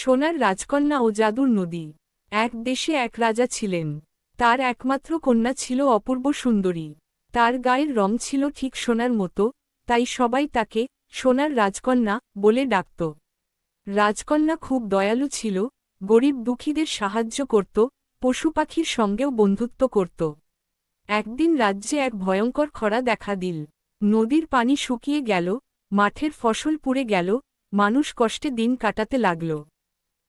সোনার রাজকন্যা ও জাদুর নদী। এক দেশে এক রাজা ছিলেন। তার একমাত্র কন্যা ছিল অপূর্ব সুন্দরী। তার গায়ের রং ছিল ঠিক সোনার মতো, তাই সবাই তাকে সোনার রাজকন্যা বলে ডাকত। রাজকন্যা খুব দয়ালু ছিল, গরিব দুঃখীদের সাহায্য করত, পশু পাখির সঙ্গেও বন্ধুত্ব করত। একদিন রাজ্যে এক ভয়ঙ্কর খরা দেখা দিল। নদীর পানি শুকিয়ে গেল, মাঠের ফসল পুড়ে গেল, মানুষ কষ্টে দিন কাটাতে লাগল।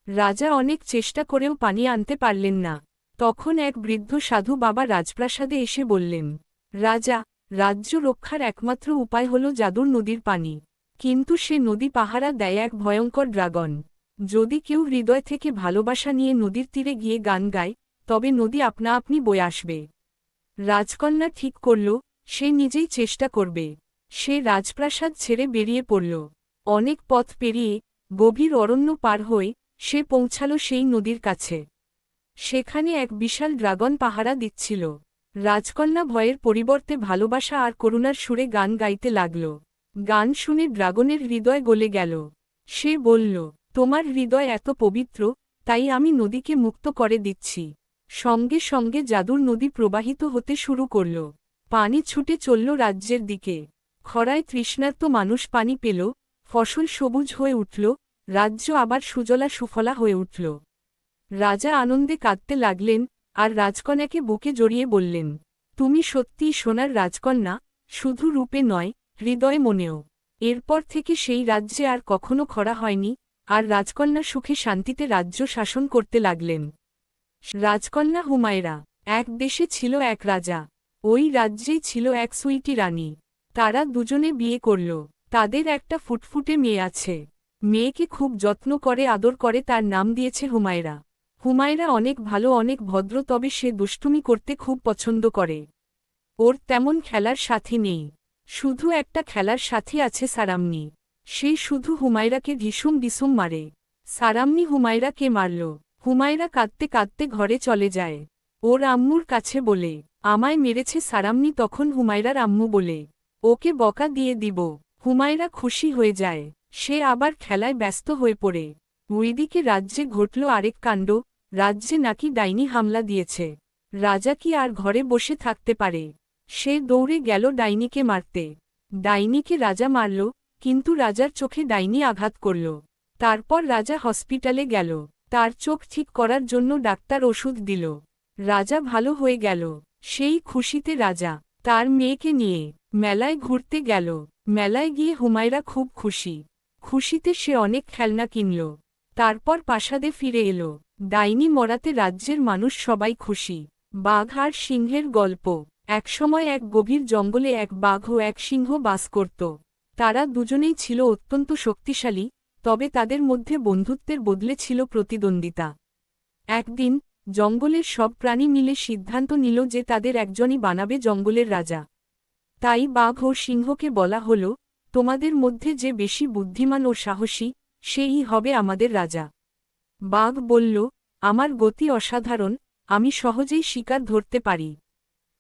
রাজা অনেক চেষ্টা করেও পানি আনতে পারলেন না। তখন এক বৃদ্ধ সাধু বাবা রাজপ্রাসাদে এসে বললেন, রাজা, রাজ্য রক্ষার একমাত্র উপায় হল জাদুর নদীর পানি। কিন্তু সে নদী পাহারা দেয় এক ভয়ঙ্কর ড্রাগন। যদি কেউ হৃদয় থেকে ভালোবাসা নিয়ে নদীর তীরে গিয়ে গান গায়, তবে নদী আপনা আপনি বয়ে আসবে। রাজকন্যা ঠিক করল, সে নিজেই চেষ্টা করবে। সে রাজপ্রাসাদ ছেড়ে বেরিয়ে পড়ল। অনেক পথ পেরিয়ে গভীর অরণ্য পার হয়ে সে পৌঁছাল সেই নদীর কাছে। সেখানে এক বিশাল ড্রাগন পাহারা দিচ্ছিল। রাজকন্যা ভয়ের পরিবর্তে ভালোবাসা আর করুণার সুরে গান গাইতে লাগল। গান শুনে ড্রাগনের হৃদয় গলে গেল। সে বলল, তোমার হৃদয় এত পবিত্র, তাই আমি নদীকে মুক্ত করে দিচ্ছি। সঙ্গে সঙ্গে জাদুর নদী প্রবাহিত হতে শুরু করল। পানি ছুটে চলল রাজ্যের দিকে। খরায় তৃষ্ণার্ত মানুষ পানি পেল, ফসল সবুজ হয়ে উঠল রাজ্য আবার সুজলা সুফলা হয়ে উঠল। রাজা আনন্দে কাঁদতে লাগলেন, আর রাজকন্যাকে বুকে জড়িয়ে বললেন, তুমি সত্যিই সোনার রাজকন্যা, শুধু রূপে নয়, হৃদয় মনেও। এরপর থেকে সেই রাজ্যে আর কখনো খরা হয়নি, আর রাজকন্যা সুখে শান্তিতে রাজ্য শাসন করতে লাগলেন। রাজকন্যা হুমায়রা, এক দেশে ছিল এক রাজা, ওই রাজ্যেই ছিল এক সুইটি রানী। তারা দুজনে বিয়ে করল, তাদের একটা ফুটফুটে মেয়ে আছে। মেয়েকে খুব যত্ন করে, আদর করে, তার নাম দিয়েছে হুমায়রা। হুমায়রা অনেক ভালো, অনেক ভদ্র, তবে সে দুষ্টুমি করতে খুব পছন্দ করে। ওর তেমন খেলার সাথী নেই। শুধু একটা খেলার সাথী আছে সারামনি। সে শুধু হুমায়রাকে ঢিসুম ডিসুম মারে। সারামনি হুমায়রাকে মারল। হুমায়রা কাঁদতে কাঁদতে ঘরে চলে যায়। ওর আম্মুর কাছে বলে, আমায় মেরেছে সারামনি তখন হুমায়রার আম্মু বলে। ওকে বকা দিয়ে দিব। হুমায়রা খুশি হয়ে যায়। সে আবার খেলায় ব্যস্ত হয়ে পড়ে। ওইদিকে রাজ্যে ঘটল আরেক কাণ্ড, রাজ্যে নাকি ডাইনি হামলা দিয়েছে। রাজা কি আর ঘরে বসে থাকতে পারে? সে দৌড়ে গেল ডাইনিকে মারতে। ডাইনিকে রাজা মারল, কিন্তু রাজার চোখে ডাইনি আঘাত করল। তারপর রাজা হসপিটালে গেল। তার চোখ ঠিক করার জন্য ডাক্তার ওষুধ দিল। রাজা ভালো হয়ে গেল। সেই খুশিতে রাজা, তার মেয়েকে নিয়ে মেলায় ঘুরতে গেল। মেলায় গিয়ে হুমায়রা খুব খুশি। খুশিতে সে অনেক খেলনা কিনল। তারপর প্রাসাদে ফিরে এলো। ডাইনি মরাতে রাজ্যের মানুষ সবাই খুশি। বাঘ আর সিংহের গল্প। একসময় এক গভীর জঙ্গলে এক বাঘ ও এক সিংহ বাস করত। তারা দুজনেই ছিল অত্যন্ত শক্তিশালী, তবে তাদের মধ্যে বন্ধুত্বের বদলে ছিল প্রতিদ্বন্দ্বিতা। একদিন, জঙ্গলের সব প্রাণী মিলে সিদ্ধান্ত নিল যে তাদের একজনই বানাবে জঙ্গলের রাজা। তাই বাঘ ও সিংহকে বলা হল তোমাদের মধ্যে যে বেশি বুদ্ধিমান ও সাহসী সেই হবে আমাদের রাজা। বাঘ বলল, আমার গতি অসাধারণ, আমি সহজেই শিকার ধরতে পারি।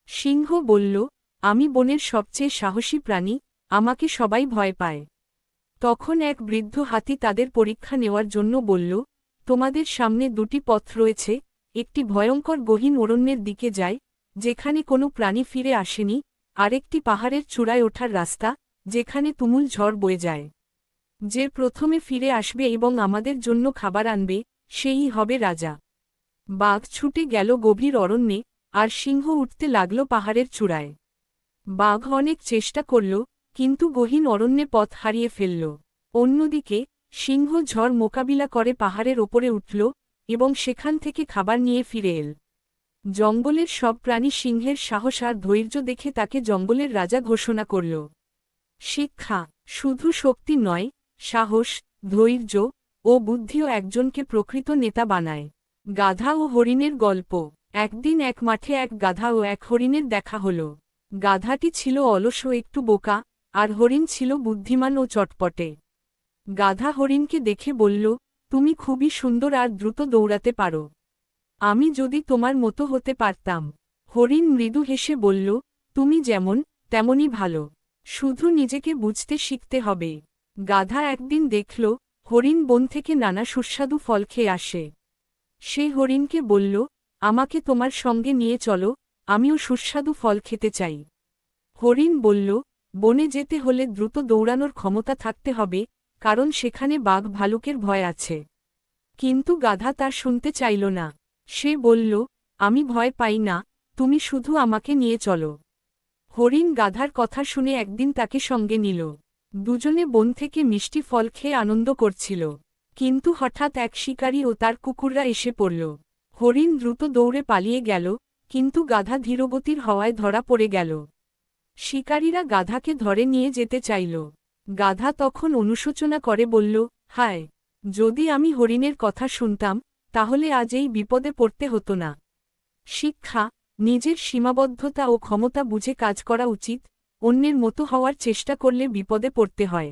সিংহ বলল, আমি বনের সবচেয়ে সাহসী প্রাণী, আমাকে সবাই ভয় পায়। তখন এক বৃদ্ধ হাতি তাদের পরীক্ষা নেওয়ার জন্য বলল, তোমাদের সামনে দুটি পথ রয়েছে, একটি ভয়ঙ্কর গহীন অরণ্যের দিকে যায় যেখানে কোনো প্রাণী ফিরে আসেনি, আরেকটি পাহাড়ের চূড়ায় ওঠার রাস্তা যেখানে তুমুল ঝড় বয়ে যায়। যে প্রথমে ফিরে আসবে এবং আমাদের জন্য খাবার আনবে, সেই হবে রাজা। বাঘ ছুটে গেল গভীর অরণ্যে, আর সিংহ উঠতে লাগল পাহাড়ের চূড়ায়। বাঘ অনেক চেষ্টা করল, কিন্তু গহীন অরণ্যে পথ হারিয়ে ফেলল। অন্যদিকে, সিংহ ঝড় মোকাবিলা করে পাহাড়ের ওপরে উঠল, এবং সেখান থেকে খাবার নিয়ে ফিরে এল। জঙ্গলের সব প্রাণী সিংহের সাহস আর ধৈর্য দেখে তাকে জঙ্গলের রাজা ঘোষণা করল। শিক্ষা, শুধু শক্তি নয়, সাহস, ধৈর্য ও বুদ্ধিও একজনকে প্রকৃত নেতা বানায়। গাধা ও হরিণের গল্প। একদিন এক মাঠে এক গাধা ও এক হরিণের দেখা হল। গাধাটি ছিল অলস ও একটু বোকা, আর হরিণ ছিল বুদ্ধিমান ও চটপটে। গাধা হরিণকে দেখে বলল, তুমি খুবই সুন্দর আর দ্রুত দৌড়াতে পারো। আমি যদি তোমার মতো হতে পারতাম। হরিণ মৃদু হেসে বলল, তুমি যেমন, তেমনই ভালো। শুধু নিজেকে বুঝতে শিখতে হবে। গাধা একদিন দেখল, হরিণ বন থেকে নানা সুস্বাদু ফল খেয়ে আসে। সে হরিণকে বলল, আমাকে তোমার সঙ্গে নিয়ে চলো, আমিও সুস্বাদু ফল খেতে চাই। হরিণ বলল, বনে যেতে হলে দ্রুত দৌড়ানোর ক্ষমতা থাকতে হবে, কারণ সেখানে বাঘ ভালুকের ভয় আছে। কিন্তু গাধা তার শুনতে চাইল না। সে বলল, আমি ভয় পাই না, তুমি শুধু আমাকে নিয়ে চলো। হরিণ গাধার কথা শুনে একদিন তাকে সঙ্গে নিল। দুজনে বন থেকে মিষ্টি ফল খেয়ে আনন্দ করছিল। কিন্তু হঠাৎ এক শিকারী ও তার কুকুররা এসে পড়ল। হরিণ দ্রুত দৌড়ে পালিয়ে গেল, কিন্তু গাধা ধীরগতির হওয়ায় ধরা পড়ে গেল। শিকারীরা গাধাকে ধরে নিয়ে যেতে চাইল। গাধা তখন অনুশোচনা করে বলল, হায়, যদি আমি হরিণের কথা শুনতাম, তাহলে আজ এই বিপদে পড়তে হতো না। শিক্ষা নিজের সীমাবদ্ধতা ও ক্ষমতা বুঝে কাজ করা উচিত, অন্যের মতো হওয়ার চেষ্টা করলে বিপদে পড়তে হয়।